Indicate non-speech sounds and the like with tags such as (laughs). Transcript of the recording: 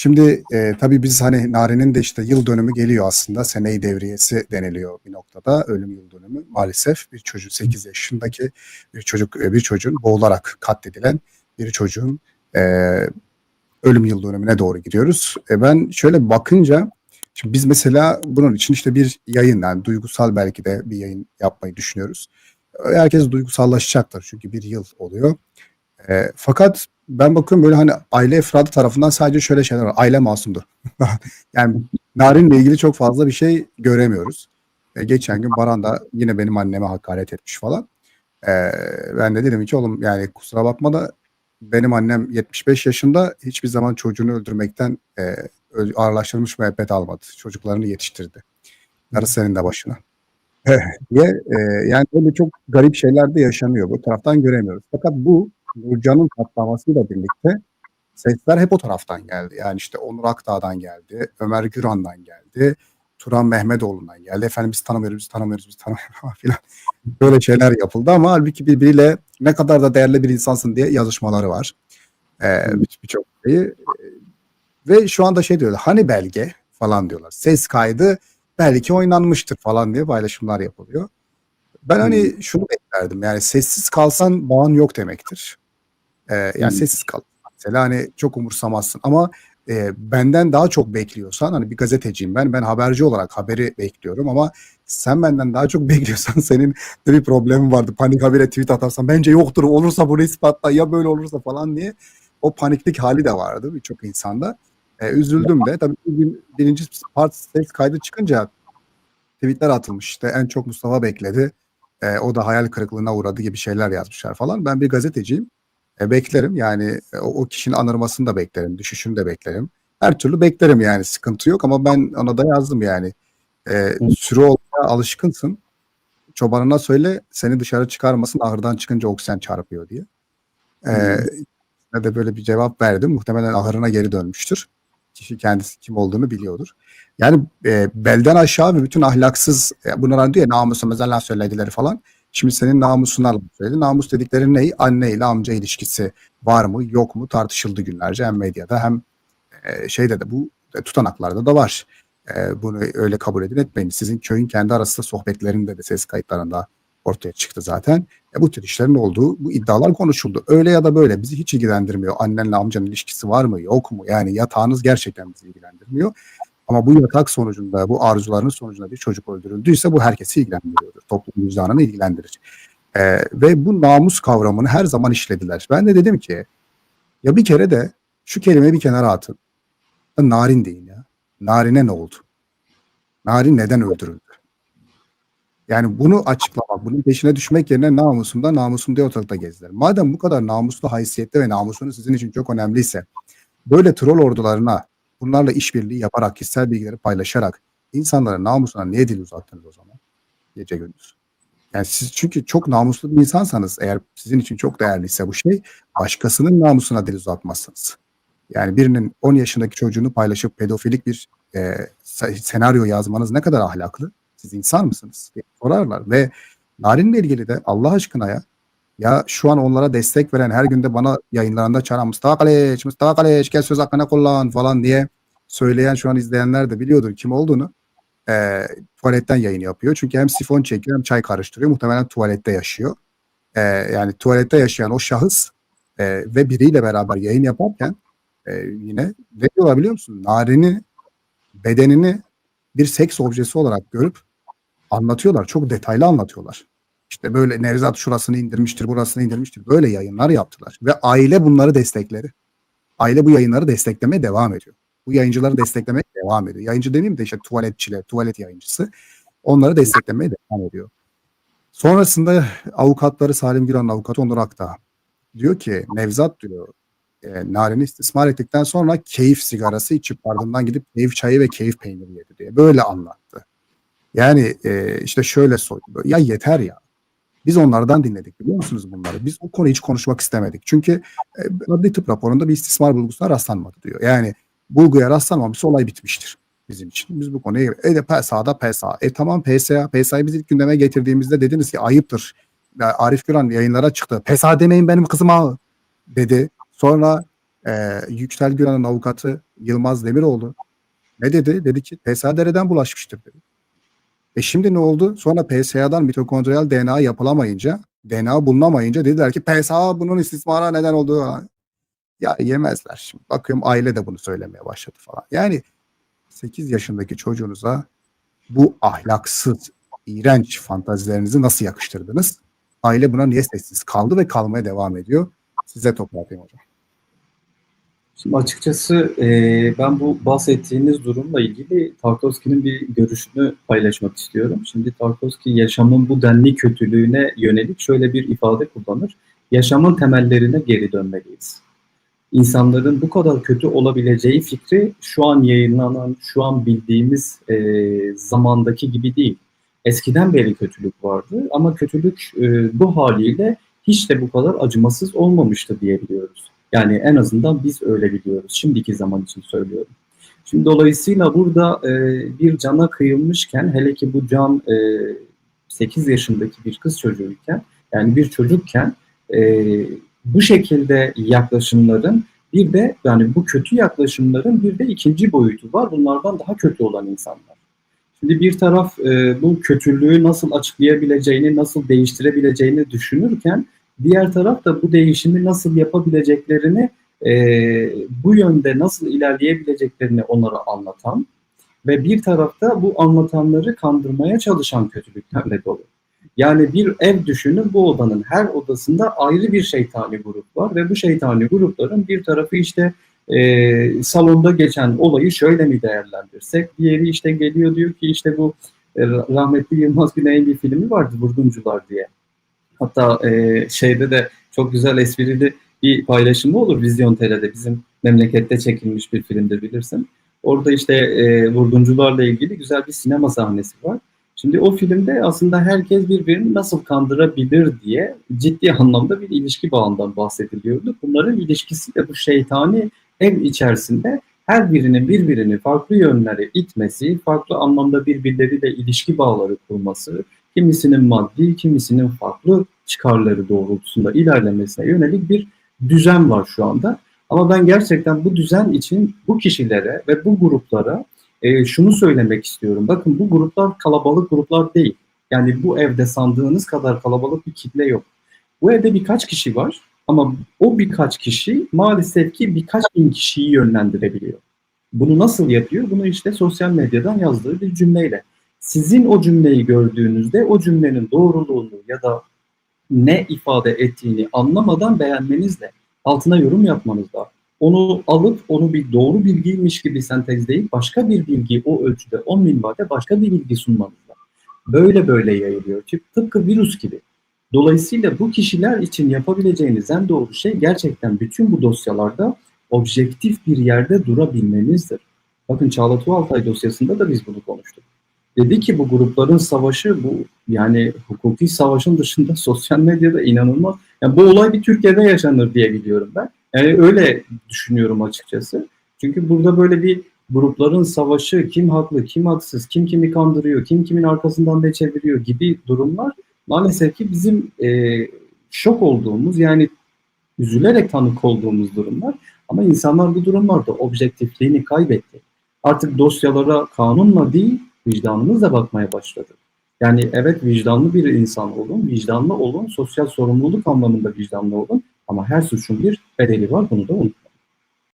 Şimdi e, tabii biz hani Nari'nin de işte yıl dönümü geliyor aslında. Seneyi devriyesi deniliyor bir noktada. Ölüm yıl dönümü. Maalesef bir çocuk 8 yaşındaki bir çocuk e, bir çocuğun boğularak katledilen bir çocuğun e, ölüm yıl dönümüne doğru gidiyoruz. E, ben şöyle bakınca şimdi biz mesela bunun için işte bir yayın yani duygusal belki de bir yayın yapmayı düşünüyoruz. Herkes duygusallaşacaktır çünkü bir yıl oluyor. E, fakat ben bakıyorum böyle hani aile efradı tarafından sadece şöyle şeyler var. Aile masumdur. (laughs) yani Narin'le ilgili çok fazla bir şey göremiyoruz. E, geçen gün Baran da yine benim anneme hakaret etmiş falan. E, ben de dedim ki oğlum yani kusura bakma da benim annem 75 yaşında hiçbir zaman çocuğunu öldürmekten e, ağırlaştırılmış müebbet almadı. Çocuklarını yetiştirdi. Yarısı senin de başına. (laughs) diye e, yani böyle çok garip şeyler de yaşanıyor. Bu taraftan göremiyoruz. Fakat bu Nurcan'ın patlamasıyla birlikte sesler hep o taraftan geldi. Yani işte Onur Akdağ'dan geldi, Ömer Güran'dan geldi, Turan Mehmetoğlu'ndan geldi. Efendim biz tanımıyoruz, biz tanımıyoruz, biz tanımıyoruz falan filan. Böyle şeyler yapıldı ama halbuki birbiriyle ne kadar da değerli bir insansın diye yazışmaları var. Ee, bir- Birçok şeyi. Ee, Ve şu anda şey diyorlar, hani belge falan diyorlar. Ses kaydı belki oynanmıştır falan diye paylaşımlar yapılıyor. Ben hani şunu beklerdim yani sessiz kalsan bağın yok demektir. Ee, yani Hmm. sessiz kal. Mesela hani çok umursamazsın ama e, benden daha çok bekliyorsan hani bir gazeteciyim ben ben haberci olarak haberi bekliyorum ama sen benden daha çok (laughs) bekliyorsan senin de bir problemin vardı. Panik habire tweet atarsan bence yoktur olursa bunu ispatla ya böyle olursa falan diye o paniklik hali de vardı birçok insanda. E, üzüldüm de tabii bir, birinci part ses kaydı çıkınca tweetler atılmış işte en çok Mustafa bekledi. E, o da hayal kırıklığına uğradı gibi şeyler yazmışlar falan. Ben bir gazeteciyim. E, beklerim yani e, o, o kişinin anırmasını da beklerim, düşüşünü de beklerim. Her türlü beklerim yani sıkıntı yok ama ben ona da yazdım yani. E, sürü olmaya alışkınsın. Çobanına söyle seni dışarı çıkarmasın ahırdan çıkınca oksijen çarpıyor diye. E, ne de böyle bir cevap verdim. Muhtemelen ahırına geri dönmüştür. Kişi kendisi kim olduğunu biliyordur. Yani e, belden aşağı ve bütün ahlaksız e, bunlar diyor ya namusumuz Allah söylediler falan. Şimdi senin namusuna laf söyledi. Namus dedikleri ne? Anne ile amca ilişkisi var mı yok mu tartışıldı günlerce hem medyada hem e, şeyde de bu e, tutanaklarda da var. E, bunu öyle kabul edin etmeyin. Sizin köyün kendi arasında sohbetlerinde de ses kayıtlarında ortaya çıktı zaten. E, bu tür işlerin olduğu bu iddialar konuşuldu. Öyle ya da böyle bizi hiç ilgilendirmiyor. Annenle amcanın ilişkisi var mı yok mu? Yani yatağınız gerçekten bizi ilgilendirmiyor. Ama bu yatak sonucunda, bu arzuların sonucunda bir çocuk öldürüldüyse bu herkesi ilgilendiriyordur. Toplum vicdanını ilgilendirir. Ee, ve bu namus kavramını her zaman işlediler. Ben de dedim ki ya bir kere de şu kelimeyi bir kenara atın. Narin deyin ya. Narine ne oldu? Narin neden öldürüldü? Yani bunu açıklamak, bunun peşine düşmek yerine namusumda namusum diye ortalıkta gezdiler. Madem bu kadar namuslu haysiyette ve namusunuz sizin için çok önemliyse böyle troll ordularına bunlarla işbirliği yaparak, kişisel bilgileri paylaşarak insanların namusuna niye dil uzattınız o zaman? Gece gündüz. Yani siz çünkü çok namuslu bir insansanız eğer sizin için çok değerliyse bu şey başkasının namusuna dil uzatmazsınız. Yani birinin 10 yaşındaki çocuğunu paylaşıp pedofilik bir e, se- senaryo yazmanız ne kadar ahlaklı? Siz insan mısınız? diye sorarlar ve Narin'le ilgili de Allah aşkına ya ya şu an onlara destek veren her günde bana yayınlarında çağıran Mustafa Kaleş, Mustafa Kaleş gel söz hakkını kullan falan diye söyleyen şu an izleyenler de biliyordur kim olduğunu. Ee, tuvaletten yayın yapıyor. Çünkü hem sifon çekiyor hem çay karıştırıyor. Muhtemelen tuvalette yaşıyor. Ee, yani tuvalette yaşayan o şahıs e, ve biriyle beraber yayın yaparken e, yine ne diyorlar biliyor musun? Narin'i, bedenini bir seks objesi olarak görüp anlatıyorlar. Çok detaylı anlatıyorlar. İşte böyle Nevzat şurasını indirmiştir, burasını indirmiştir. Böyle yayınlar yaptılar. Ve aile bunları destekleri. Aile bu yayınları desteklemeye devam ediyor. Bu yayıncıları desteklemeye devam ediyor. Yayıncı demeyeyim de işte tuvaletçiler, tuvalet yayıncısı. Onları desteklemeye devam ediyor. Sonrasında avukatları Salim Güran'ın avukatı Onur Akdağ diyor ki Nevzat diyor e, Narin'i istismar ettikten sonra keyif sigarası içip ardından gidip keyif çayı ve keyif peyniri yedi diye. Böyle anlattı. Yani e, işte şöyle soydu. Ya yeter ya. Biz onlardan dinledik biliyor musunuz bunları? Biz o konuyu hiç konuşmak istemedik. Çünkü e, adli tıp raporunda bir istismar bulgusuna rastlanmadı diyor. Yani bulguya rastlanmamışsa olay bitmiştir bizim için. Biz bu konuya e de PSA'da PSA. E tamam PSA. PSA'yı biz ilk gündeme getirdiğimizde dediniz ki ayıptır. Arif Güran yayınlara çıktı. PSA demeyin benim kızıma dedi. Sonra Ee, Yüksel Güran'ın avukatı Yılmaz Demiroğlu ne dedi? Dedi ki PSA dereden bulaşmıştır dedi. E şimdi ne oldu? Sonra PSA'dan mitokondriyal DNA yapılamayınca, DNA bulunamayınca dediler ki PSA bunun istismara neden olduğu. Ya yemezler şimdi. Bakıyorum aile de bunu söylemeye başladı falan. Yani 8 yaşındaki çocuğunuza bu ahlaksız, iğrenç fantazilerinizi nasıl yakıştırdınız? Aile buna niye sessiz kaldı ve kalmaya devam ediyor? Size toplatayım hocam. Şimdi açıkçası e, ben bu bahsettiğiniz durumla ilgili Tarkovski'nin bir görüşünü paylaşmak istiyorum. Şimdi Tarkovski yaşamın bu denli kötülüğüne yönelik şöyle bir ifade kullanır. Yaşamın temellerine geri dönmeliyiz. İnsanların bu kadar kötü olabileceği fikri şu an yayınlanan, şu an bildiğimiz e, zamandaki gibi değil. Eskiden beri kötülük vardı ama kötülük e, bu haliyle hiç de bu kadar acımasız olmamıştı diyebiliyoruz. Yani en azından biz öyle biliyoruz. Şimdiki zaman için söylüyorum. Şimdi dolayısıyla burada e, bir cana kıyılmışken hele ki bu can e, 8 yaşındaki bir kız çocuğuyken yani bir çocukken e, bu şekilde yaklaşımların bir de yani bu kötü yaklaşımların bir de ikinci boyutu var. Bunlardan daha kötü olan insanlar. Şimdi bir taraf e, bu kötülüğü nasıl açıklayabileceğini, nasıl değiştirebileceğini düşünürken Diğer taraf da bu değişimi nasıl yapabileceklerini, e, bu yönde nasıl ilerleyebileceklerini onlara anlatan ve bir tarafta bu anlatanları kandırmaya çalışan kötülüklerle dolu. Yani bir ev düşünün bu odanın her odasında ayrı bir şeytani grup var ve bu şeytani grupların bir tarafı işte e, salonda geçen olayı şöyle mi değerlendirsek, diğeri işte geliyor diyor ki işte bu e, rahmetli Yılmaz Güney'in bir filmi vardı Vurdumcular diye. Hatta e, şeyde de çok güzel esprili bir paylaşımı olur Vizyon TL'de bizim memlekette çekilmiş bir filmde bilirsin. Orada işte e, vurduncularla ilgili güzel bir sinema sahnesi var. Şimdi o filmde aslında herkes birbirini nasıl kandırabilir diye ciddi (laughs) anlamda bir ilişki bağından bahsediliyordu. Bunların ilişkisi de bu şeytani ev içerisinde her birinin birbirini farklı yönlere itmesi, farklı anlamda birbirleriyle ilişki bağları kurması, kimisinin maddi, kimisinin farklı çıkarları doğrultusunda ilerlemesine yönelik bir düzen var şu anda. Ama ben gerçekten bu düzen için bu kişilere ve bu gruplara e, şunu söylemek istiyorum. Bakın bu gruplar kalabalık gruplar değil. Yani bu evde sandığınız kadar kalabalık bir kitle yok. Bu evde birkaç kişi var ama o birkaç kişi maalesef ki birkaç bin kişiyi yönlendirebiliyor. Bunu nasıl yapıyor? Bunu işte sosyal medyadan yazdığı bir cümleyle sizin o cümleyi gördüğünüzde o cümlenin doğruluğunu ya da ne ifade ettiğini anlamadan beğenmenizle altına yorum yapmanızla onu alıp onu bir doğru bilgiymiş gibi sentezleyip başka bir bilgi o ölçüde 10 minvalde başka bir bilgi sunmanızla böyle böyle yayılıyor. Tıpkı virüs gibi. Dolayısıyla bu kişiler için yapabileceğiniz en doğru şey gerçekten bütün bu dosyalarda objektif bir yerde durabilmenizdir. Bakın Çağla Tuğaltay dosyasında da biz bunu konuştuk dedi ki bu grupların savaşı bu yani hukuki savaşın dışında (laughs) sosyal medyada inanılmaz. Yani bu olay bir Türkiye'de yaşanır diye biliyorum ben. Yani öyle düşünüyorum açıkçası. Çünkü burada böyle bir grupların savaşı, kim haklı, kim haksız, kim kimi kandırıyor, kim kimin arkasından ne çeviriyor gibi durumlar maalesef ki bizim e, şok olduğumuz yani üzülerek tanık olduğumuz durumlar. Ama insanlar bu durumlarda objektifliğini kaybetti. Artık dosyalara kanunla değil, vicdanınızla bakmaya başladı. Yani evet vicdanlı bir insan olun, vicdanlı olun, sosyal sorumluluk anlamında vicdanlı olun ama her suçun bir bedeli var bunu da unutmayın.